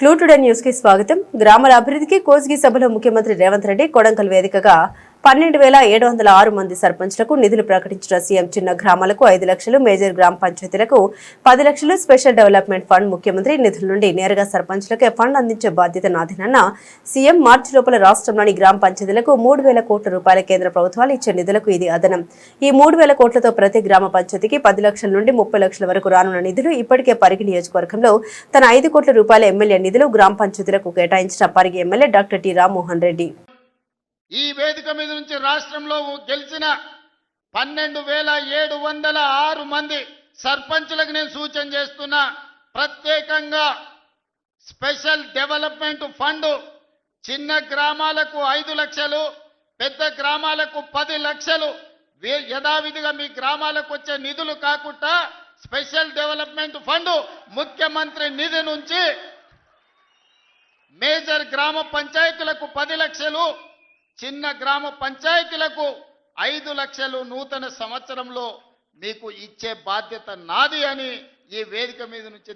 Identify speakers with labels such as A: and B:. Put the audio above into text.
A: క్లూటుడే న్యూస్కి స్వాగతం. గ్రామాల అభివృద్ధికి కోసిగి సభలో ముఖ్యమంత్రి రేవంత్ రెడ్డి కొడంకల్ వేదికగా పన్నెండు వేల ఏడు వందల ఆరు మంది సర్పంచ్లకు నిధులు ప్రకటించిన సీఎం చిన్న గ్రామాలకు ఐదు లక్షలు మేజర్ గ్రామ పంచాయతీలకు పది లక్షలు స్పెషల్ డెవలప్మెంట్ ఫండ్ ముఖ్యమంత్రి నిధుల నుండి నేరుగా సర్పంచ్లకే ఫండ్ అందించే బాధ్యత నాదేనన్న సీఎం మార్చి లోపల రాష్ట్రంలోని గ్రామ పంచాయతీలకు మూడు వేల కోట్ల రూపాయల కేంద్ర ప్రభుత్వాలు ఇచ్చే నిధులకు ఇది అదనం. ఈ మూడు వేల కోట్లతో ప్రతి గ్రామ పంచాయతీకి పది లక్షల నుండి ముప్పై లక్షల వరకు రానున్న నిధులు ఇప్పటికే పరిగి నియోజకవర్గంలో తన ఐదు కోట్ల రూపాయల ఎమ్మెల్యే నిధులు గ్రామ పంచాయతీలకు కేటాయించిన Parigi MLA doctor T Rammohan Reddy.
B: ఈ వేదిక మీద నుంచి రాష్ట్రంలో గెలిచిన పన్నెండు వేల ఏడు వందల ఆరు మంది సర్పంచులకు నేను సూచన చేస్తున్నా. ప్రత్యేకంగా స్పెషల్ డెవలప్మెంట్ ఫండ్ చిన్న గ్రామాలకు ఐదు లక్షలు పెద్ద గ్రామాలకు పది లక్షలు. వే- యథావిధిగా మీ గ్రామాలకు వచ్చే నిధులు కాకుండా స్పెషల్ డెవలప్మెంట్ ఫండ్ ముఖ్యమంత్రి నిధి నుంచి మేజర్ గ్రామ పంచాయతీలకు పది లక్షలు చిన్న గ్రామ పంచాయతీలకు ఐదు లక్షలు నూతన సంవత్సరంలో మీకు ఇచ్చే బాధ్యత నాది అని ఈ వేదిక మీద నుంచి